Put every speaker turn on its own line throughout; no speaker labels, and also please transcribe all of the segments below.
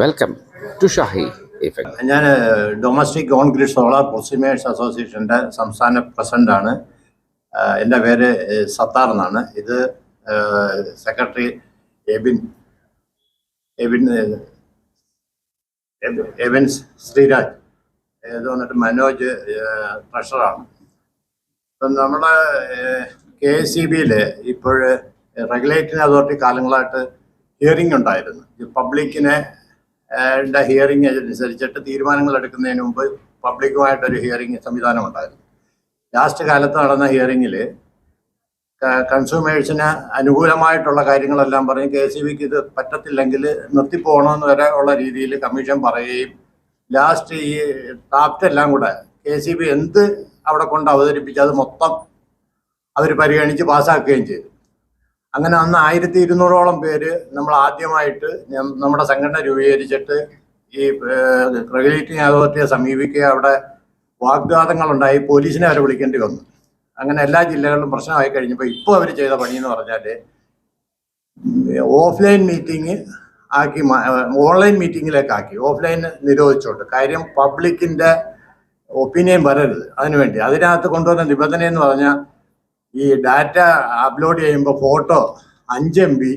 Welcome to Shahi
ഞാൻ domestic on grid solar prosumers അസോസിയേഷന്റെ സംസ്ഥാന പ്രസിഡന്റ് ആണ് എന്റെ പേര് സത്താർ എന്നാണ്. ഇത് സെക്രട്ടറി എബിൻ എബിൻ എബിൻ ശ്രീരാജ്. ഇത് വന്നിട്ട് മനോജ് ട്രഷറാണ് ഇപ്പം നമ്മുടെ കെ സി ബിയിൽ ഇപ്പോൾ റെഗുലേറ്ററി അതോറിറ്റി കാലങ്ങളായിട്ട് ഹിയറിംഗ് ഉണ്ടായിരുന്നു. പബ്ലിക്കിനെ ഹിയറിംഗ് അനുസരിച്ചിട്ട് തീരുമാനങ്ങൾ എടുക്കുന്നതിന് മുമ്പ് പബ്ലിക്കുമായിട്ടൊരു ഹിയറിംഗ് സംവിധാനം ഉണ്ടായിരുന്നു ലാസ്റ്റ് കാലത്ത് നടന്ന ഹിയറിംഗിൽ കൺസ്യൂമേഴ്സിന് അനുകൂലമായിട്ടുള്ള കാര്യങ്ങളെല്ലാം പറഞ്ഞ് കെ സി ബിക്ക് ഇത് പറ്റത്തില്ലെങ്കിൽ നിർത്തിപ്പോകണമെന്ന് വരെ ഉള്ള രീതിയിൽ കമ്മീഷൻ പറയുകയും ലാസ്റ്റ് ഈ ഡ്രാഫ്റ്റ് എല്ലാം കൂടെ കെ സി ബി എന്ത് അവിടെ കൊണ്ട് അവതരിപ്പിച്ച് അത് മൊത്തം അവർ പരിഗണിച്ച് പാസ്സാക്കുകയും ചെയ്തു. അങ്ങനെ അന്ന് ആയിരത്തി ഇരുന്നൂറോളം പേര് നമ്മൾ ആദ്യമായിട്ട് നമ്മുടെ സംഘടന രൂപീകരിച്ചിട്ട് ഈ റെഗുലേറ്റിംഗ് അതോറിറ്റിയെ സമീപിക്കുക അവിടെ വാഗ്വാദങ്ങളുണ്ടായി പോലീസിനെ അവരെ വിളിക്കേണ്ടി വന്നു. അങ്ങനെ എല്ലാ ജില്ലകളിലും പ്രശ്നമായി കഴിഞ്ഞപ്പോൾ ഇപ്പോൾ അവർ ചെയ്ത പണി എന്ന് പറഞ്ഞാൽ ഓഫ്ലൈൻ മീറ്റിംഗ് ആക്കി ഓൺലൈൻ മീറ്റിങ്ങിലേക്ക് ആക്കി ഓഫ്ലൈൻ നിരോധിച്ചോണ്ട് കാര്യം പബ്ലിക്കിന്റെ ഒപ്പീനിയൻ വരരുത്. അതിനുവേണ്ടി അതിനകത്ത് കൊണ്ടുവന്ന നിബന്ധന എന്ന് പറഞ്ഞാൽ ഈ ഡാറ്റ അപ്ലോഡ് ചെയ്യുമ്പോൾ ഫോട്ടോ അഞ്ച് എം ബി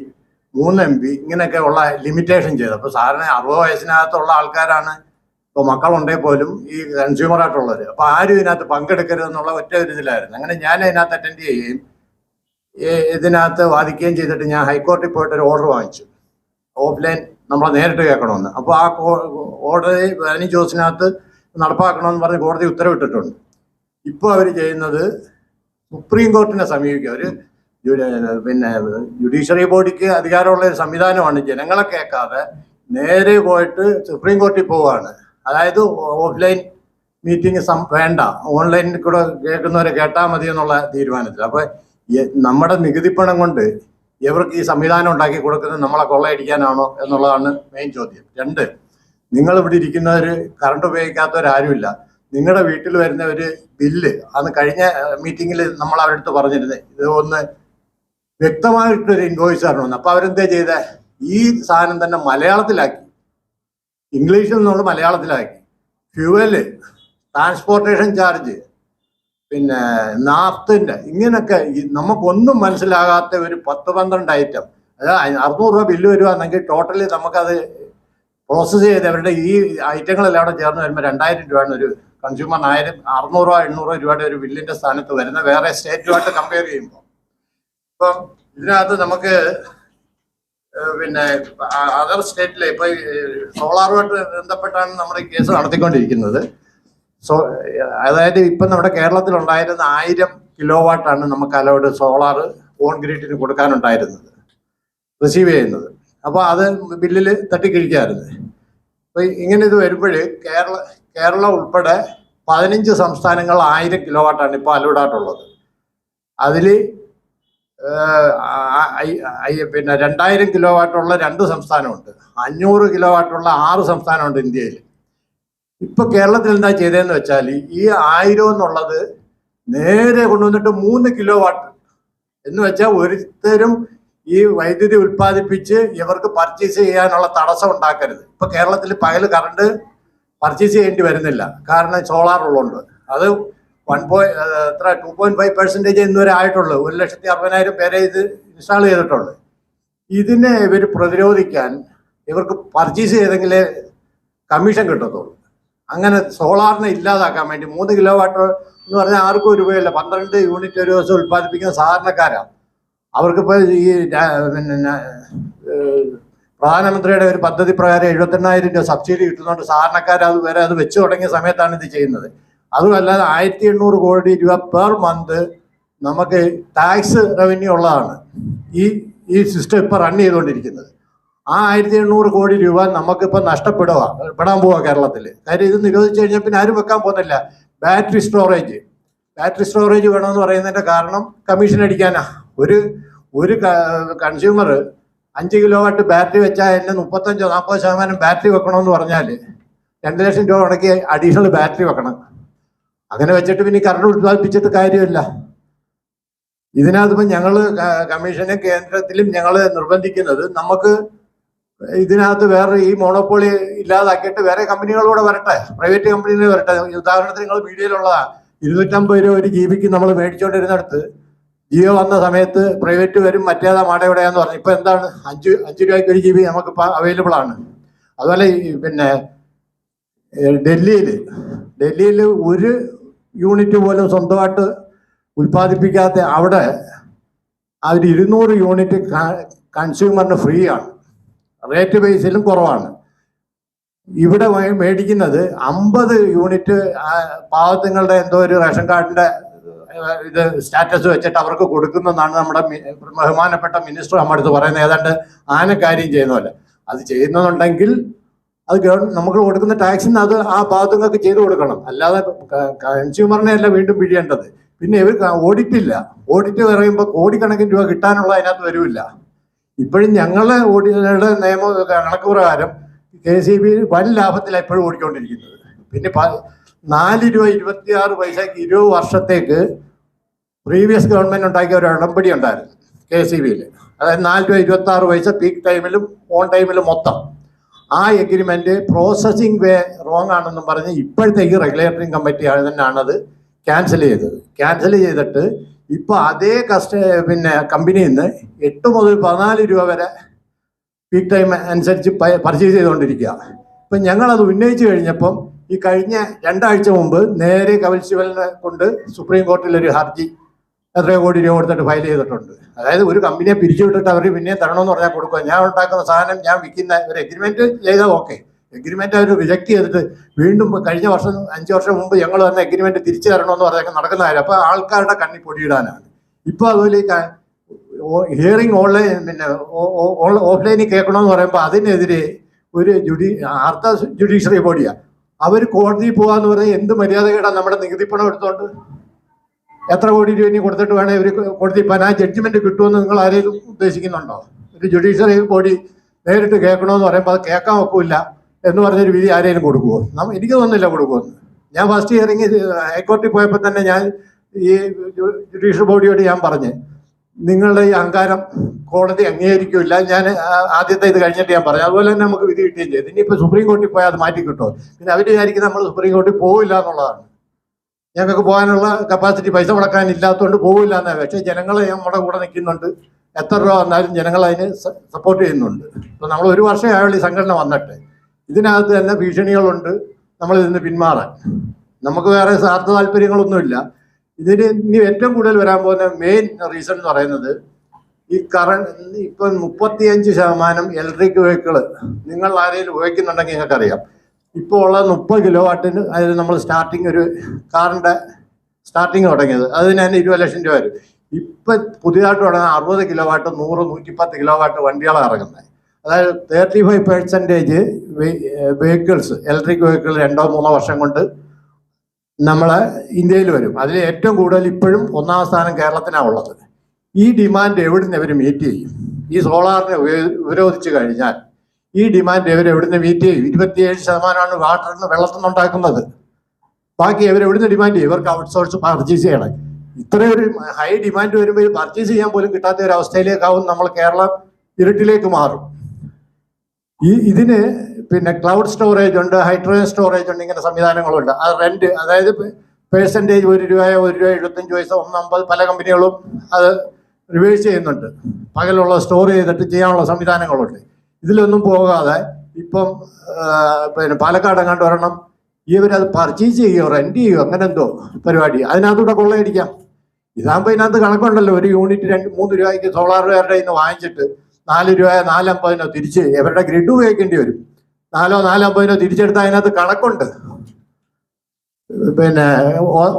മൂന്ന് എം ബി ഇങ്ങനെയൊക്കെ ഉള്ള ലിമിറ്റേഷൻ ചെയ്തു. അപ്പോൾ സാറിന് അറുപത് വയസ്സിനകത്തുള്ള ആൾക്കാരാണ്. ഇപ്പോൾ മക്കളുണ്ടെങ്കിൽ പോലും ഈ കൺസ്യൂമറായിട്ടുള്ളത് അപ്പോൾ ആരും ഇതിനകത്ത് പങ്കെടുക്കരുത് എന്നുള്ള ഒറ്റ ഒരു ഇതിലായിരുന്നു. അങ്ങനെ ഞാൻ അതിനകത്ത് അറ്റൻഡ് ചെയ്യുകയും ഇതിനകത്ത് വാദിക്കുകയും ചെയ്തിട്ട് ഞാൻ ഹൈക്കോടതിയിൽ പോയിട്ട് ഒരു ഓർഡർ വാങ്ങിച്ചു. ഓഫ്ലൈൻ നമ്മളെ നേരിട്ട് കേൾക്കണമെന്ന്. അപ്പോൾ ആ ഓർഡർ പതിനഞ്ച് ദിവസത്തിനകത്ത് നടപ്പാക്കണമെന്ന് പറഞ്ഞ് കോടതി ഉത്തരവിട്ടിട്ടുണ്ട്. ഇപ്പോൾ അവർ ചെയ്യുന്നത് സുപ്രീം കോർട്ടിനെ സമീപിക്കുക ഒരു പിന്നെ ജുഡീഷ്യറി ബോഡിക്ക് അധികാരമുള്ള ഒരു സംവിധാനമാണ്. ജനങ്ങളെ കേൾക്കാതെ നേരെ പോയിട്ട് സുപ്രീം കോർട്ടിൽ പോവുകയാണ് അതായത് ഓഫ്ലൈൻ മീറ്റിംഗ് വേണ്ട. ഓൺലൈനിൽ കൂടെ കേൾക്കുന്നവരെ കേട്ടാൽ മതി എന്നുള്ള തീരുമാനത്തിൽ. അപ്പോൾ നമ്മുടെ നികുതിപ്പണം കൊണ്ട് ഇവർക്ക് ഈ സംവിധാനം ഉണ്ടാക്കി കൊടുക്കുന്നത് നമ്മളെ കൊള്ളയടിക്കാനാണോ എന്നുള്ളതാണ് മെയിൻ ചോദ്യം. രണ്ട് നിങ്ങൾ ഇവിടെ ഇരിക്കുന്നവർ കറണ്ട് ഉപയോഗിക്കാത്തവരാരുമില്ല. നിങ്ങളുടെ വീട്ടിൽ വരുന്ന ഒരു ബില്ല് അന്ന് കഴിഞ്ഞ മീറ്റിങ്ങിൽ നമ്മൾ അവരുടെ അടുത്ത് പറഞ്ഞിരുന്നത് ഇത് ഒന്ന് വ്യക്തമായിട്ടൊരു ഇൻവോയ്സ് തരണമെന്ന്. അപ്പൊ അവരെന്താ ചെയ്തേ? ഈ സാധനം തന്നെ മലയാളത്തിലാക്കി. ഇംഗ്ലീഷിൽ നിന്നുള്ള മലയാളത്തിലാക്കി. ഫ്യൂവൽ ട്രാൻസ്പോർട്ടേഷൻ ചാർജ് പിന്നെ നാഫ്തിന്റെ ഇങ്ങനെയൊക്കെ നമുക്കൊന്നും മനസ്സിലാകാത്ത ഒരു പത്ത് പന്ത്രണ്ട് ഐറ്റം അതായത് അറുന്നൂറ് രൂപ ബില്ല് വരുവാണെങ്കിൽ ടോട്ടലി നമുക്കത് പ്രോസസ്സ് ചെയ്ത് അവരുടെ ഈ ഐറ്റങ്ങളെല്ലാം അവിടെ ചേർന്ന് വരുമ്പോൾ രണ്ടായിരം രൂപയാണ് ഒരു കൺസ്യൂമറിന് ആയിരം അറുന്നൂറോ എണ്ണൂറോ രൂപയുടെ ഒരു ബില്ലിന്റെ സ്ഥാനത്ത് വരുന്ന വേറെ സ്റ്റേറ്റുമായിട്ട് കമ്പയർ ചെയ്യുമ്പോൾ ഇപ്പം ഇതിനകത്ത് നമുക്ക് പിന്നെ അതർ സ്റ്റേറ്റിലെ ഇപ്പൊ സോളാറുമായിട്ട് ബന്ധപ്പെട്ടാണ് നമ്മുടെ ഈ കേസ് നടത്തിക്കൊണ്ടിരിക്കുന്നത്. സോ അതായത് ഇപ്പം നമ്മുടെ കേരളത്തിൽ ഉണ്ടായിരുന്ന ആയിരം കിലോ വാട്ടാണ് നമുക്ക് അലോഡ് സോളാർ ഓൺ ഗ്രിഡിന് കൊടുക്കാനുണ്ടായിരുന്നത് റിസീവ് ചെയ്യുന്നത്. അപ്പോൾ അത് ബില്ലിൽ തട്ടിക്കിഴിക്കാറുണ്ട് അപ്പോൾ ഇങ്ങനെ ഇത് വരുമ്പോൾ കേരള കേരളം ഉൾപ്പെടെ പതിനഞ്ച് സംസ്ഥാനങ്ങൾ ആയിരം കിലോ വാട്ടാണ് ഇപ്പോൾ അലോഡായിട്ടുള്ളത് അതിൽ പിന്നെ രണ്ടായിരം കിലോ വാട്ടുള്ള രണ്ട് സംസ്ഥാനമുണ്ട്. അഞ്ഞൂറ് കിലോ വാട്ടുള്ള ആറ് സംസ്ഥാനമുണ്ട് ഇന്ത്യയിൽ. ഇപ്പൊ കേരളത്തിൽ എന്താ ചെയ്തതെന്ന് വെച്ചാൽ ഈ ആയിരം എന്നുള്ളത് നേരെ കൊണ്ടുവന്നിട്ട് മൂന്ന് കിലോ വാട്ട് എന്ന് വെച്ചാൽ ഒരുത്തരും ഈ വൈദ്യുതി ഉൽപ്പാദിപ്പിച്ച് ഇവർക്ക് പർച്ചേസ് ചെയ്യാനുള്ള തടസ്സം ഉണ്ടാക്കരുത്. ഇപ്പൊ കേരളത്തിൽ പകൽ കറണ്ട് പർച്ചേസ് ചെയ്യേണ്ടി വരുന്നില്ല. കാരണം സോളാർ ഉള്ളതുകൊണ്ട് അത് വൺ പോയിന്റ് എത്ര ടു പോയിന്റ് ഫൈവ് പെർസെന്റേജ് ഇന്നുവരെ ആയിട്ടുള്ളൂ. ഒരു ലക്ഷത്തി അറുപതിനായിരം പേരെ ഇത് ഇൻസ്റ്റാൾ ചെയ്തിട്ടുള്ളൂ. ഇതിനെ ഇവർ പ്രതിരോധിക്കാൻ ഇവർക്ക് പർച്ചേസ് ചെയ്തെങ്കിലേ കമ്മീഷൻ കിട്ടത്തുള്ളൂ. അങ്ങനെ സോളാറിനെ ഇല്ലാതാക്കാൻ വേണ്ടി മൂന്ന് കിലോ വാട്ട് എന്ന് പറഞ്ഞാൽ ആർക്കും ഒരു രൂപയല്ല. പന്ത്രണ്ട് യൂണിറ്റ് ഒരു ദിവസം ഉൽപ്പാദിപ്പിക്കുന്ന സാധാരണക്കാരാണ് അവർക്കിപ്പോൾ ഈ പിന്നെ പ്രധാനമന്ത്രിയുടെ ഒരു പദ്ധതി പ്രകാരം എഴുപത്തെണ്ണായിരം രൂപ സബ്സിഡി കിട്ടുന്നതുകൊണ്ട് സാധാരണക്കാർ അത് വരെ അത് വെച്ച് തുടങ്ങിയ സമയത്താണ് ഇത് ചെയ്യുന്നത്. അതുമല്ലാതെ ആയിരത്തി എണ്ണൂറ് കോടി രൂപ പെർ മന്ത് നമുക്ക് ടാക്സ് റവന്യൂ ഉള്ളതാണ്. ഈ ഈ സിസ്റ്റം ഇപ്പോൾ റൺ ചെയ്തുകൊണ്ടിരിക്കുന്നത്. ആ ആയിരത്തി എണ്ണൂറ് കോടി രൂപ നമുക്കിപ്പോൾ നഷ്ടപ്പെടുക പെടാൻ പോവാ കേരളത്തിൽ കാര്യം ഇത് നിരോധിച്ചു കഴിഞ്ഞാൽ പിന്നെ ആരും വെക്കാൻ പോകുന്നില്ല. Battery storage. ബാറ്ററി സ്റ്റോറേജ് വേണമെന്ന് പറയുന്നതിന്റെ കാരണം കമ്മീഷൻ അടിക്കാനാ. ഒരു ഒരു കൺസ്യൂമർ അഞ്ച് കിലോ വാട്ട് ബാറ്ററി വെച്ചാൽ എന്നെ മുപ്പത്തഞ്ചോ നാൽപ്പത് ശതമാനം ബാറ്ററി വെക്കണമെന്ന് പറഞ്ഞാൽ രണ്ട് ലക്ഷം രൂപ മുടക്കി അഡീഷണൽ ബാറ്ററി വെക്കണം. അങ്ങനെ വെച്ചിട്ട് പിന്നെ കറണ്ട് ഉത്പാദിപ്പിച്ചിട്ട് കാര്യമില്ല. ഇതിനകത്തുമ്പോൾ ഞങ്ങൾ കമ്മീഷനും കേന്ദ്രത്തിലും ഞങ്ങൾ നിർബന്ധിക്കുന്നത് നമുക്ക് ഇതിനകത്ത് വേറെ ഈ മോണോപോളി ഇല്ലാതാക്കിയിട്ട് വേറെ കമ്പനികളൂടെ വരട്ടെ. പ്രൈവറ്റ് കമ്പനികൾ വരട്ടെ. ഉദാഹരണത്തിന് നിങ്ങൾ വീഡിയോയിലുള്ള ഇരുന്നൂറ്റമ്പത് രൂപ ഒരു ജി ബിക്ക് നമ്മൾ മേടിച്ചുകൊണ്ടിരുന്നിടത്ത് ജിയോ വന്ന സമയത്ത് പ്രൈവറ്റ് വരും മറ്റേതാ മാടയുടെയാന്ന് പറഞ്ഞു. ഇപ്പൊ എന്താണ്? അഞ്ച് അഞ്ച് രൂപയ്ക്ക് ഒരു ജി ബി നമുക്ക് അവൈലബിൾ ആണ്. അതുപോലെ പിന്നെ ഡൽഹിയിൽ ഡൽഹിയിൽ ഒരു യൂണിറ്റ് പോലും സ്വന്തമായിട്ട് ഉൽപ്പാദിപ്പിക്കാത്ത അവിടെ അവർ ഇരുന്നൂറ് യൂണിറ്റ് കൺസ്യൂമറിന് ഫ്രീ ആണ്. റേറ്റ് ബേസിലും കുറവാണ്. ഇവിടെ മേടിക്കുന്നത് അമ്പത് യൂണിറ്റ് പാവത്തിങ്ങളുടെ എന്തോ ഒരു റേഷൻ കാർഡിന്റെ ഏഹ്, ഇത് സ്റ്റാറ്റസ് വെച്ചിട്ട് അവർക്ക് കൊടുക്കുന്നതാണ് നമ്മുടെ ബഹുമാനപ്പെട്ട മിനിസ്റ്റർ നമ്മുടെ അടുത്ത് പറയുന്നത്. ഏതാണ്ട് ആനക്കാര്യം ചെയ്യുന്ന പോലെ. അത് ചെയ്യുന്നുണ്ടെങ്കിൽ അത് നമുക്ക് കൊടുക്കുന്ന ടാക്സിന് അത് ആ ഭാഗത്തുനിന്നൊക്കെ ചെയ്തു കൊടുക്കണം. അല്ലാതെ കൺസ്യൂമറിനെ അല്ല വീണ്ടും പിഴിയേണ്ടത്. പിന്നെ ഇവർ ഓഡിറ്റ് ഇല്ല. ഓഡിറ്റ് പറയുമ്പോൾ കോടിക്കണക്കിന് രൂപ കിട്ടാനുള്ള അതിനകത്ത് വരില്ല ഇപ്പോഴും ഞങ്ങളെ ഓഡിയുടെ നിയമ കണക്ക് പ്രകാരം കെ സി ബി വൻ ലാഭത്തിലാണ് ഇപ്പോഴും ഓടിക്കൊണ്ടിരിക്കുന്നത്. പിന്നെ നാല് രൂപ ഇരുപത്തിയാറ് പൈസക്ക് ഇരുപത് വർഷത്തേക്ക് പ്രീവിയസ് ഗവൺമെന്റ് ഉണ്ടാക്കിയ ഒരു ഉടമ്പടി ഉണ്ടായിരുന്നു കെ സി ബിയിൽ അതായത് നാല് രൂപ ഇരുപത്തി ആറ് പൈസ പീക്ക് ടൈമിലും ഓൺ ടൈമിലും മൊത്തം. ആ എഗ്രിമെന്റ് പ്രോസസ്സിംഗ് വേ റോങ് ആണെന്നും പറഞ്ഞ് ഇപ്പോഴത്തെ ഈ റെഗുലേറ്ററിംഗ് കമ്മിറ്റി തന്നെയാണത് ക്യാൻസൽ ചെയ്തത്. ക്യാൻസൽ ചെയ്തിട്ട് ഇപ്പൊ അതേ കസ്റ്റ പിന്നെ കമ്പനിയിൽ നിന്ന് എട്ട് മുതൽ പതിനാല് രൂപ വരെ പീക്ക് ടൈം അനുസരിച്ച് പർച്ചേസ് ചെയ്തുകൊണ്ടിരിക്കുക. ഇപ്പം ഞങ്ങളത് ഉന്നയിച്ചു കഴിഞ്ഞപ്പം ഈ കഴിഞ്ഞ രണ്ടാഴ്ച മുമ്പ് നേരെ കപിൽ സിബലിനെ കൊണ്ട് സുപ്രീം കോർട്ടിൽ ഒരു ഹർജി എത്രയോ കോടി രൂപ കൊടുത്തിട്ട് ഫയൽ ചെയ്തിട്ടുണ്ട്. അതായത് ഒരു കമ്പനിയെ പിരിച്ചുവിട്ടിട്ട് അവർ പിന്നെ തരണമെന്ന് പറഞ്ഞാൽ കൊടുക്കുക. ഞാൻ ഉണ്ടാക്കുന്ന സാധനം ഞാൻ വിൽക്കുന്ന ഒരു എഗ്രിമെന്റ് ചെയ്താൽ ഓക്കെ എഗ്രിമെന്റ് അവർ റിജക്ട് ചെയ്തിട്ട് വീണ്ടും കഴിഞ്ഞ വർഷം അഞ്ച് വർഷം മുമ്പ് ഞങ്ങൾ തന്നെ എഗ്രിമെന്റ് തിരിച്ചു തരണമെന്ന് പറഞ്ഞൊക്കെ നടക്കുന്ന കാര്യം. അപ്പോൾ ആൾക്കാരുടെ കണ്ണി പൊടിയിടാനാണ്. ഇപ്പോൾ അതുപോലെ ഹിയറിംഗ് ഓൺലൈൻ പിന്നെ ഓഫ്ലൈനിൽ കേൾക്കണമെന്ന് പറയുമ്പോൾ അതിനെതിരെ ഒരു ജുഡി അർത്ഥ ജുഡീഷ്യറി ബോഡിയാ. അവർ കോടതിയിൽ പോകാന്ന് പറഞ്ഞാൽ എന്ത് മര്യാദകേടാ നമ്മുടെ നികുതി പണം എടുത്തോണ്ട്? എത്ര കോടി രൂപ ഇനി കൊടുത്തിട്ട് വേണേ ഇവർ കോടതി ആ ജഡ്ജ്മെന്റ് കിട്ടുമെന്ന് നിങ്ങൾ ആരെങ്കിലും ഉദ്ദേശിക്കുന്നുണ്ടോ? ഒരു ജുഡീഷ്യറി ബോഡി നേരിട്ട് കേൾക്കണമെന്ന് പറയുമ്പോൾ അത് കേൾക്കാൻ ഒക്കില്ല എന്ന് പറഞ്ഞൊരു വിധി ആരെങ്കിലും കൊടുക്കുമോ നമ്മൾ എനിക്ക് തോന്നുന്നില്ല കൊടുക്കുമെന്ന് ഞാൻ ഫസ്റ്റ് ഹിയറിംഗ് ഹൈക്കോടതി പോയപ്പോൾ തന്നെ ഞാൻ ഈ ജുഡീഷ്യൽ ബോഡിയോട് ഞാൻ പറഞ്ഞ്. നിങ്ങളുടെ ഈ അഹങ്കാരം കോടതി അംഗീകരിക്കില്ല ഞാൻ ആദ്യത്തെ ഇത് കഴിഞ്ഞിട്ട് ഞാൻ പറഞ്ഞു അതുപോലെ തന്നെ നമുക്ക് വിധി കിട്ടുകയും ചെയ്തു ഇനിയിപ്പോൾ സുപ്രീം കോടതിയിൽ പോയാൽ അത് മാറ്റി കിട്ടുമോ? പിന്നെ അവർ വിചാരിക്കുന്നത് നമ്മൾ സുപ്രീം കോടതി പോവില്ല എന്നുള്ളതാണ്. ഞങ്ങൾക്ക് പോകാനുള്ള കപ്പാസിറ്റി പൈസ മുടക്കാൻ ഇല്ലാത്തതുകൊണ്ട് പോവില്ല എന്നാ. പക്ഷേ ജനങ്ങൾ നമ്മുടെ കൂടെ നിൽക്കുന്നുണ്ട്. എത്ര രൂപ വന്നാലും ജനങ്ങൾ അതിന് സപ്പോർട്ട് ചെയ്യുന്നുണ്ട്. അപ്പോൾ നമ്മൾ ഒരു വർഷം ആയുള്ള ഈ സംഘടന വന്നിട്ട്. ഇതിനകത്ത് തന്നെ ഭീഷണികളുണ്ട്. നമ്മൾ ഇതിന് പിന്മാറാൻ. നമുക്ക് വേറെ സ്വാർത്ഥ താല്പര്യങ്ങളൊന്നുമില്ല. ഇതിന് ഇനി ഏറ്റവും കൂടുതൽ വരാൻ പോകുന്ന മെയിൻ റീസൺ എന്ന് പറയുന്നത് ഈ കറണ്ട് ഇപ്പൊ മുപ്പത്തിയഞ്ച് ശതമാനം ഇലക്ട്രിക് വെഹിക്കിൾ നിങ്ങൾ ആരെങ്കിലും ഉപയോഗിക്കുന്നുണ്ടെങ്കിൽ നിങ്ങൾക്കറിയാം. ഇപ്പോൾ ഉള്ള മുപ്പത് കിലോ വാട്ടിന് അതിൽ നമ്മൾ സ്റ്റാർട്ടിങ് ഒരു കാറിന്റെ സ്റ്റാർട്ടിങ് തുടങ്ങിയത്. അതിന് തന്നെ ഇരുപത് ലക്ഷം രൂപ വരും. ഇപ്പൊ പുതിയതായിട്ട് തുടങ്ങുന്ന അറുപത് കിലോ വാട്ട് നൂറ് നൂറ്റിപ്പത്ത് കിലോ വാട്ട് വണ്ടികളാണ് ഇറങ്ങുന്നത്. അതായത് thirty five percentage vehicles electric vehicle രണ്ടോ മൂന്നോ വർഷം കൊണ്ട് നമ്മളെ ഇന്ത്യയിൽ വരും. അതിൽ ഏറ്റവും കൂടുതൽ ഇപ്പോഴും ഒന്നാം സ്ഥാനം കേരളത്തിനാണ് ഉള്ളത്. ഈ ഡിമാൻഡ് എവിടുന്ന് ഇവർ മീറ്റ് ചെയ്യും? ഈ സോളാറിനെ ഉപരോധിച്ചു കഴിഞ്ഞാൽ ഈ ഡിമാൻഡ് ഇവർ എവിടുന്ന് മീറ്റ് ചെയ്യും? ഇരുപത്തിയേഴ് ശതമാനമാണ് വാട്ടറിന് വെള്ളത്തിൽ നിന്ന് ഉണ്ടാക്കുന്നത്. ബാക്കി ഇവർ ഡിമാൻഡ് ചെയ്യും? ഇവർക്ക് ഔട്ട്സോഴ്സ് പർച്ചേസ് ചെയ്യണം. ഇത്രയൊരു ഹൈ ഡിമാൻഡ് വരുമ്പോൾ പർച്ചേസ് ചെയ്യാൻ പോലും കിട്ടാത്ത ഒരു അവസ്ഥയിലേക്കാവും നമ്മൾ കേരളം ഇരുട്ടിലേക്ക് മാറും. ഈ ഇതിന് പിന്നെ ക്ലൗഡ് സ്റ്റോറേജ് ഉണ്ട് ഹൈഡ്രോജൻ സ്റ്റോറേജ് ഉണ്ട് ഇങ്ങനെ സംവിധാനങ്ങളുണ്ട്. അത് റെന്റ് അതായത് പേഴ്സന്റേജ് ഒരു രൂപയോ ഒരു രൂപ എഴുപത്തഞ്ച് പൈസ ഒന്നമ്പത് പല കമ്പനികളും അത് റിവേഴ്സ് ചെയ്യുന്നുണ്ട്. പകലുള്ള സ്റ്റോർ ചെയ്തിട്ട് ചെയ്യാനുള്ള സംവിധാനങ്ങളുണ്ട്. ഇതിലൊന്നും പോകാതെ ഇപ്പം പിന്നെ പാലക്കാട് എങ്ങാണ്ട് ഒരെണ്ണം ഇവരത് പർച്ചേസ് ചെയ്യുകയോ റെന്റ് ചെയ്യുകയോ അങ്ങനെ എന്തോ പരിപാടി. അതിനകത്തൂടെ കൊള്ളയടിക്കാം. ഇതാകുമ്പോൾ ഇതിനകത്ത് കണക്കുണ്ടല്ലോ ഒരു യൂണിറ്റ് രണ്ട് മൂന്ന് രൂപയ്ക്ക് സോളാർ കയ്യിൽ ഇന്ന് വാങ്ങിച്ചിട്ട് നാല് രൂപയോ നാലമ്പതിനോ തിരിച്ച് ഇവരുടെ ഗ്രിഡ് ഉപയോഗിക്കേണ്ടി വരും. നാലോ നാലമ്പതിനോ തിരിച്ചെടുത്താൽ അതിനകത്ത് കണക്കുണ്ട്. പിന്നെ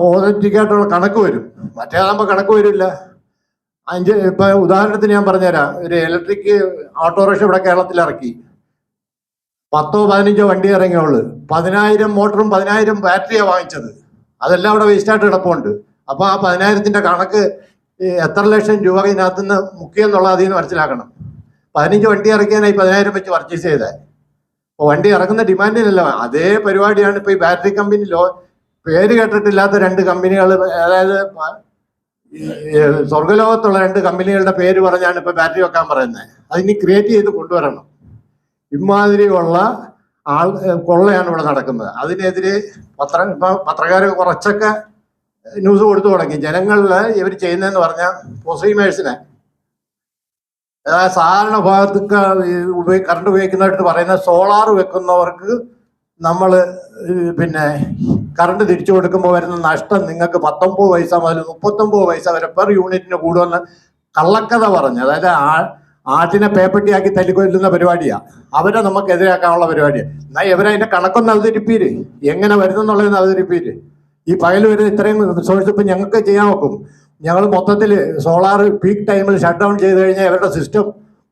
ഓതന്റിക് കണക്ക് വരും. മറ്റേതാകുമ്പോൾ കണക്ക് വരില്ല. അഞ്ച് ഇപ്പൊ ഉദാഹരണത്തിന് ഞാൻ പറഞ്ഞുതരാം. ഒരു ഇലക്ട്രിക് ഓട്ടോറിക്ഷ ഇവിടെ കേരളത്തിൽ ഇറക്കി. പത്തോ പതിനഞ്ചോ വണ്ടി ഇറങ്ങിയുള്ളൂ പതിനായിരം മോട്ടറും പതിനായിരം ബാറ്ററിയാണ് വാങ്ങിച്ചത്. അതെല്ലാം അവിടെ വേസ്റ്റായിട്ട് കിടപ്പുണ്ട്. അപ്പൊ ആ പതിനായിരത്തിന്റെ കണക്ക് എത്ര ലക്ഷം രൂപ ഇതിനകത്തുനിന്ന് മുക്കിയെന്നുള്ള അതിൽ നിന്ന് മനസ്സിലാക്കണം. പതിനഞ്ച് വണ്ടി ഇറക്കിയാനായി പതിനായിരം വെച്ച് പർച്ചേസ് ചെയ്തത് അപ്പോൾ വണ്ടി ഇറങ്ങുന്ന ഡിമാൻഡിനല്ല അതേ പരിപാടിയാണ് ഇപ്പൊ ഈ ബാറ്ററി കമ്പനി ലോ പേര് കേട്ടിട്ടില്ലാത്ത രണ്ട് കമ്പനികൾ അതായത് സ്വർഗലോകത്തുള്ള രണ്ട് കമ്പനികളുടെ പേര് പറഞ്ഞാണ് ഇപ്പൊ ബാറ്ററി വെക്കാൻ പറയുന്നത്. അതിനി ക്രിയേറ്റ് ചെയ്ത് കൊണ്ടുവരണം. ഇമാതിരിയുള്ള ആൾ കൊള്ളയാണ് ഇവിടെ നടക്കുന്നത്. അതിനെതിരെ പത്ര പത്രക്കാർ കുറച്ചൊക്കെ ന്യൂസ് കൊടുത്തു തുടങ്ങി. ജനങ്ങളിൽ ഇവർ ചെയ്യുന്നതെന്ന് പറഞ്ഞാൽ അതായത് സാധാരണ ഉപയോഗി കറണ്ട് ഉപയോഗിക്കുന്നതായിട്ട് പറയുന്ന സോളാർ വെക്കുന്നവർക്ക് നമ്മൾ പിന്നെ കറണ്ട് തിരിച്ചു കൊടുക്കുമ്പോൾ വരുന്ന നഷ്ടം നിങ്ങൾക്ക് പത്തൊമ്പത് പൈസ മുതൽ മുപ്പത്തൊമ്പത് പൈസ വരെ പെർ യൂണിറ്റിന് കൂടുമെന്ന് കള്ളക്കഥ പറഞ്ഞു. അതായത് ആ ആട്ടിനെ പേപ്പട്ടിയാക്കി തല്ലിക്കൊല്ലുന്ന പരിപാടിയാണ് അവരെ നമുക്ക് എതിരാക്കാനുള്ള പരിപാടിയാണ് എന്നാൽ ഇവരതിന്റെ കണക്കൊന്ന് അവതരിപ്പീര്. എങ്ങനെ വരുന്നെന്നുള്ളതെന്ന് അവതരിപ്പീര്. ഈ പകൽ വരുന്ന ഇത്രയും സോഴ്സ് ഇപ്പം ഞങ്ങൾക്ക് ചെയ്യാൻ നോക്കും ഞങ്ങൾ മൊത്തത്തിൽ സോളാർ പീക്ക് ടൈമിൽ ഷട്ട് ഡൗൺ ചെയ്ത് കഴിഞ്ഞാൽ ഇവരുടെ സിസ്റ്റം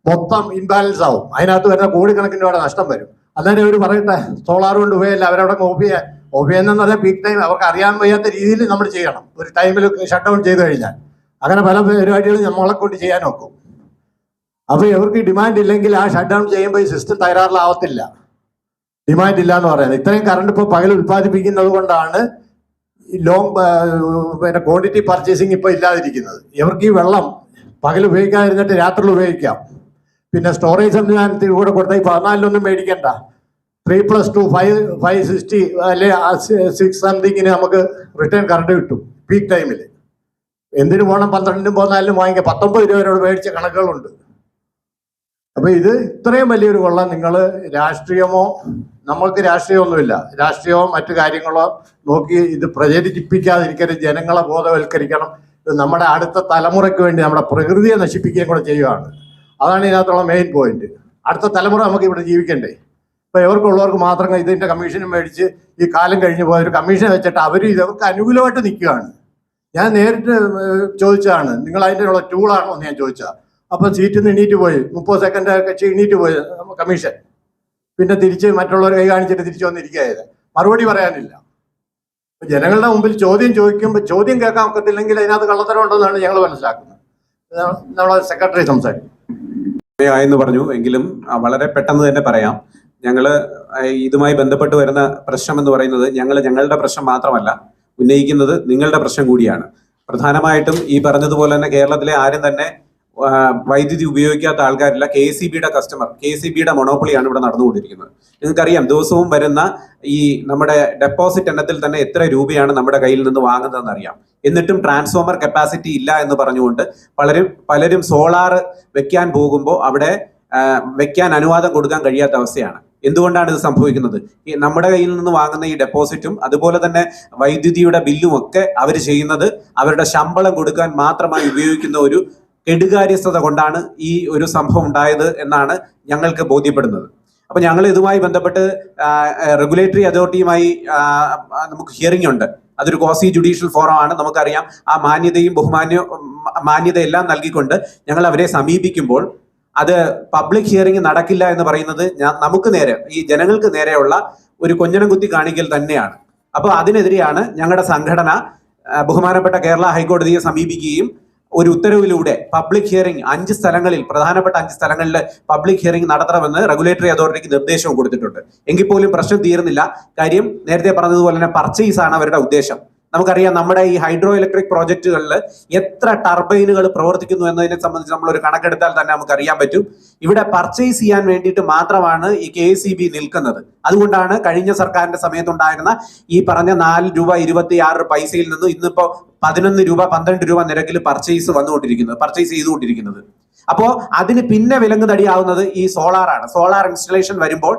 മൊത്തം ഇൻബാലൻസ് ആവും. അതിനകത്ത് വരുന്ന കോടിക്കണക്കിന് രൂപയുടെ നഷ്ടം വരും. അന്നേരം അവർ പറയട്ടെ സോളാർ കൊണ്ട് ഉപയോഗമില്ല അവരവിടെ ചെയ്യാൻ ഓഫ് ചെയ്യുന്നതെന്ന് പറഞ്ഞാൽ പീക്ക് ടൈം അവർക്ക് അറിയാൻ വയ്യാത്ത രീതിയിൽ നമ്മൾ ചെയ്യണം. ഒരു ടൈമിൽ ഷട്ട് ഡൗൺ ചെയ്ത് കഴിഞ്ഞാൽ. അങ്ങനെ പല പരിപാടികളും നമ്മളെ കൊണ്ട് ചെയ്യാൻ നോക്കും. അപ്പൊ ഇവർക്ക് ഡിമാൻഡ് ഇല്ലെങ്കിൽ ആ ഷട്ട് ഡൗൺ ചെയ്യുമ്പോൾ ഈ സിസ്റ്റം തകരാറിലാവത്തില്ല. ഡിമാൻഡ് ഇല്ല എന്ന് പറയുന്നത്. ഇത്രയും കറണ്ട് ഇപ്പോൾ പകൽ ഉത്പാദിപ്പിക്കുന്നത് കൊണ്ടാണ് ലോങ് പിന്നെ ക്വാണ്ടിറ്റി പർച്ചേസിങ് ഇപ്പോൾ ഇല്ലാതിരിക്കുന്നത്. ഇവർക്ക് ഈ വെള്ളം പകൽ ഉപയോഗിക്കാതിരുന്നിട്ട് രാത്രി ഉപയോഗിക്കാം. പിന്നെ സ്റ്റോറേജ് സംവിധാനത്തിൽ കൂടെ കൊടുത്താൽ ഈ പതിനാലിലൊന്നും മേടിക്കണ്ട. Three plus two five five sixty അല്ലെ സിക്സ് സംതിങ്ങിന് നമുക്ക് റിട്ടേൺ കറണ്ട് കിട്ടും പീക്ക് ടൈമിൽ എന്തിനു പോകണം? പന്ത്രണ്ടിനും പതിനാലിനും വാങ്ങിക്കാം. പത്തൊമ്പത് രൂപ വരെ മേടിച്ച കണക്കുകളുണ്ട്. അപ്പൊ ഇത് ഇത്രയും വലിയൊരു കൊള്ള നിങ്ങൾ രാഷ്ട്രീയമോ നമ്മൾക്ക് രാഷ്ട്രീയമൊന്നുമില്ല. രാഷ്ട്രീയമോ മറ്റു കാര്യങ്ങളോ നോക്കി ഇത് പ്രചരിപ്പിക്കാതിരിക്കരുത് ജനങ്ങളെ ബോധവൽക്കരിക്കണം. ഇത് നമ്മുടെ അടുത്ത തലമുറയ്ക്ക് വേണ്ടി നമ്മുടെ പ്രകൃതിയെ നശിപ്പിക്കുകയും കൂടെ ചെയ്യുകയാണ് അതാണ് ഇതിനകത്തുള്ള മെയിൻ പോയിന്റ് അടുത്ത തലമുറ നമുക്ക് ഇവിടെ ജീവിക്കണ്ടേ? ഇപ്പൊ ഇവർക്കുള്ളവർക്ക് മാത്രം ഇതിന്റെ കമ്മീഷൻ മേടിച്ച് ഈ കാലം കഴിഞ്ഞു പോയ ഒരു കമ്മീഷൻ വെച്ചിട്ട് അവർ ഇവർക്ക് അനുകൂലമായിട്ട് നിൽക്കുകയാണ്. ഞാൻ നേരിട്ട് ചോദിച്ചതാണ്. നിങ്ങൾ അതിന്റെ ഉള്ള ടൂളാണോ എന്ന് ഞാൻ ചോദിച്ചത്. അപ്പൊ സീറ്റിൽ നിന്ന് എണീറ്റ് പോയി. മുപ്പത് സെക്കൻഡ് കക്ഷി എണീറ്റ് പോയി കമ്മീഷൻ പിന്നെ തിരിച്ച് മറ്റുള്ളവർ കൈ കാണിച്ചിട്ട് തിരിച്ചു വന്നിരിക്കുകയായത് മറുപടി പറയാനില്ല. ജനങ്ങളുടെ മുമ്പിൽ ചോദ്യം ചോദിക്കുമ്പോൾ ചോദ്യം കേൾക്കാൻ ഒക്കത്തില്ലെങ്കിൽ അതിനകത്ത് കള്ളത്തരം ഉണ്ടെന്നാണ് ഞങ്ങൾ മനസ്സിലാക്കുന്നത്. നമ്മളെ സെക്രട്ടറി സംസാരിക്കും.
എന്ന് പറഞ്ഞു. എങ്കിലും വളരെ പെട്ടെന്ന് തന്നെ പറയാം. ഞങ്ങൾ ഇതുമായി ബന്ധപ്പെട്ട് വരുന്ന പ്രശ്നം എന്ന് പറയുന്നത് ഞങ്ങൾ ഞങ്ങളുടെ പ്രശ്നം മാത്രമല്ല ഉന്നയിക്കുന്നത് നിങ്ങളുടെ പ്രശ്നം കൂടിയാണ്. പ്രധാനമായിട്ടും ഈ പറഞ്ഞതുപോലെ തന്നെ കേരളത്തിലെ ആരും തന്നെ വൈദ്യുതി ഉപയോഗിക്കാത്ത ആൾക്കാരില്ല. കെ സി ബിയുടെ കസ്റ്റമർ കെ സി ബിയുടെ മൊണോപ്പൊളിയാണ് ഇവിടെ നടന്നുകൊണ്ടിരിക്കുന്നത്. നിങ്ങൾക്കറിയാം ദിവസവും വരുന്ന ഈ നമ്മുടെ ഡെപ്പോസിറ്റ് എണ്ണത്തിൽ തന്നെ എത്ര രൂപയാണ് നമ്മുടെ കയ്യിൽ നിന്ന് വാങ്ങുന്നതെന്ന് അറിയാം. എന്നിട്ടും ട്രാൻസ്ഫോമർ കപ്പാസിറ്റി ഇല്ല എന്ന് പറഞ്ഞുകൊണ്ട് പലരും പലരും സോളാർ വെക്കാൻ പോകുമ്പോൾ അവിടെ വെക്കാൻ അനുവാദം കൊടുക്കാൻ കഴിയാത്ത അവസ്ഥയാണ്. എന്തുകൊണ്ടാണ് ഇത് സംഭവിക്കുന്നത്? ഈ നമ്മുടെ കയ്യിൽ നിന്ന് വാങ്ങുന്ന ഈ ഡെപ്പോസിറ്റും അതുപോലെ തന്നെ വൈദ്യുതിയുടെ ബില്ലും ഒക്കെ അവർ ചെയ്യുന്നത് അവരുടെ ശമ്പളം കൊടുക്കാൻ മാത്രമായി ഉപയോഗിക്കുന്ന ഒരു കെടുകാര്യസ്ഥത കൊണ്ടാണ് ഈ ഒരു സംഭവം ഉണ്ടായത് എന്നാണ് ഞങ്ങൾക്ക് ബോധ്യപ്പെടുന്നത്. അപ്പോൾ ഞങ്ങൾ ഇതുമായി ബന്ധപ്പെട്ട് റെഗുലേറ്ററി അതോറിറ്റിയുമായി നമുക്ക് ഹിയറിംഗ് ഉണ്ട്. അതൊരു കോസി ജുഡീഷ്യൽ ഫോറം ആണ്. നമുക്കറിയാം ആ മാന്യതയും ബഹുമാന്യ മാന്യതയെല്ലാം നൽകിക്കൊണ്ട് ഞങ്ങൾ അവരെ സമീപിക്കുമ്പോൾ അത് പബ്ലിക് ഹിയറിംഗ് നടക്കില്ല എന്ന് പറയുന്നത് നമുക്ക് നേരെ ഈ ജനങ്ങൾക്ക് നേരെയുള്ള ഒരു കൊഞ്ഞനം കുത്തി കാണിക്കൽ തന്നെയാണ്. അപ്പോൾ അതിനെതിരെയാണ് ഞങ്ങളുടെ സംഘടന ബഹുമാനപ്പെട്ട കേരള ഹൈക്കോടതിയെ സമീപിക്കുകയും ഒരു ഉത്തരവിലൂടെ പബ്ലിക് ഹിയറിംഗ് അഞ്ച് സ്ഥലങ്ങളിൽ പ്രധാനപ്പെട്ട അഞ്ച് സ്ഥലങ്ങളിൽ പബ്ലിക് ഹിയറിംഗ് നടത്തണമെന്ന് റെഗുലേറ്ററി അതോറിറ്റിക്ക് നിർദ്ദേശവും കൊടുത്തിട്ടുണ്ട്. എങ്കിൽ പോലും പ്രശ്നം തീർന്നില്ല കാര്യം നേരത്തെ പറഞ്ഞതുപോലെ തന്നെ പർച്ചേസ് ആണ് അവരുടെ ഉദ്ദേശം. നമുക്കറിയാം നമ്മുടെ ഈ ഹൈഡ്രോ ഇലക്ട്രിക് പ്രോജക്റ്റുകളിൽ എത്ര ടർബൈനുകൾ പ്രവർത്തിക്കുന്നു എന്നതിനെ സംബന്ധിച്ച് നമ്മൾ ഒരു കണക്കെടുത്താൽ തന്നെ നമുക്ക് അറിയാൻ പറ്റും. ഇവിടെ പർച്ചേസ് ചെയ്യാൻ വേണ്ടിയിട്ട് മാത്രമാണ് ഈ കെ സി ബി നിൽക്കുന്നത്. അതുകൊണ്ടാണ് കഴിഞ്ഞ സർക്കാരിന്റെ സമയത്തുണ്ടായിരുന്ന ഈ പറഞ്ഞ നാല് രൂപ ഇരുപത്തി ആറ് പൈസയിൽ നിന്ന് ഇന്നിപ്പോ പതിനൊന്ന് രൂപ പന്ത്രണ്ട് രൂപ നിരക്കിൽ പർച്ചേസ് വന്നുകൊണ്ടിരിക്കുന്നത് പർച്ചേസ് ചെയ്തുകൊണ്ടിരിക്കുന്നത്. അപ്പോ അതിന് പിന്നെ വിലങ്ങ് തടിയാവുന്നത് ഈ സോളാറാണ് സോളാർ ഇൻസ്റ്റലേഷൻ വരുമ്പോൾ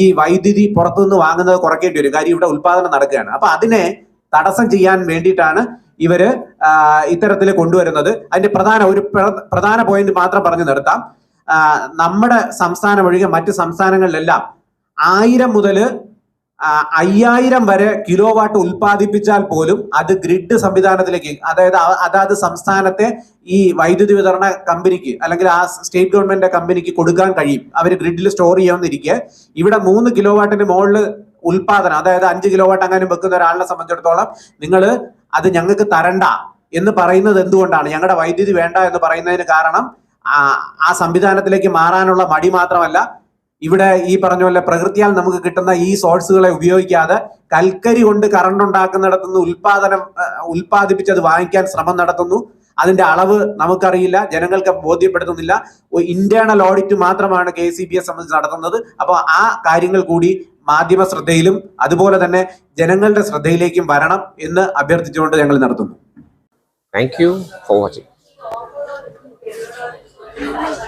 ഈ വൈദ്യുതി പുറത്തുനിന്ന് വാങ്ങുന്നത് കുറയ്ക്കേണ്ടി വരും. കാര്യം ഇവിടെ ഉൽപാദനം നടക്കുകയാണ്. അപ്പൊ അതിനെ തടസ്സം ചെയ്യാൻ വേണ്ടിയിട്ടാണ് ഇവർ ഇത്തരത്തിൽ കൊണ്ടുവരുന്നത്. അതിന്റെ പ്രധാന ഒരു പ്ര- പ്രധാന പോയിന്റ് മാത്രം പറഞ്ഞു നിർത്താം. നമ്മുടെ സംസ്ഥാനം ഒഴികെ മറ്റ് സംസ്ഥാനങ്ങളിലെല്ലാം ആയിരം മുതൽ അയ്യായിരം വരെ കിലോ വാട്ട് ഉൽപ്പാദിപ്പിച്ചാൽ പോലും അത് ഗ്രിഡ് സംവിധാനത്തിലേക്ക് അതായത് അതാത് സംസ്ഥാനത്തെ ഈ വൈദ്യുതി വിതരണ കമ്പനിക്ക് അല്ലെങ്കിൽ ആ സ്റ്റേറ്റ് ഗവൺമെന്റ് കമ്പനിക്ക് കൊടുക്കാൻ കഴിയും. അവർ ഗ്രിഡിൽ സ്റ്റോർ ചെയ്യാമെന്നിരിക്കെ ഇവിടെ മൂന്ന് കിലോ വാട്ടിന് മുകളിൽ ഉൽപാദനം അതായത് അഞ്ച് കിലോ വാട്ട് അങ്ങനെ വെക്കുന്ന ഒരാളിനെ സംബന്ധിച്ചിടത്തോളം നിങ്ങൾ അത് ഞങ്ങൾക്ക് തരണ്ട എന്ന് പറയുന്നത് എന്തുകൊണ്ടാണ്? ഞങ്ങളുടെ വൈദ്യുതി വേണ്ട എന്ന് പറയുന്നതിന് കാരണം ആ സംവിധാനത്തിലേക്ക് മാറാനുള്ള മടി മാത്രമല്ല ഇവിടെ ഈ പറഞ്ഞ പോലെ പ്രകൃതിയാൽ നമുക്ക് കിട്ടുന്ന ഈ സോഴ്സുകളെ ഉപയോഗിക്കാതെ കൽക്കരി കൊണ്ട് കറണ്ട് ഉണ്ടാക്കുന്നിടത്തു നിന്ന് ഉൽപാദനം ഉൽപ്പാദിപ്പിച്ച് അത് വാങ്ങിക്കാൻ ശ്രമം നടത്തുന്നു. അതിന്റെ അളവ് നമുക്കറിയില്ല ജനങ്ങൾക്ക് ബോധ്യപ്പെടുത്തുന്നില്ല. ഇന്റേണൽ ഓഡിറ്റ് മാത്രമാണ് കെ സി ബി എസ് സംബന്ധിച്ച് നടത്തുന്നത്. അപ്പോൾ ആ കാര്യങ്ങൾ കൂടി മാധ്യമ ശ്രദ്ധയിലും അതുപോലെ തന്നെ ജനങ്ങളുടെ ശ്രദ്ധയിലേക്കും വരണം എന്ന് അഭ്യർത്ഥിച്ചുകൊണ്ട് ഞങ്ങൾ നടത്തുന്നു
താങ്ക് യു ഫോർ watching.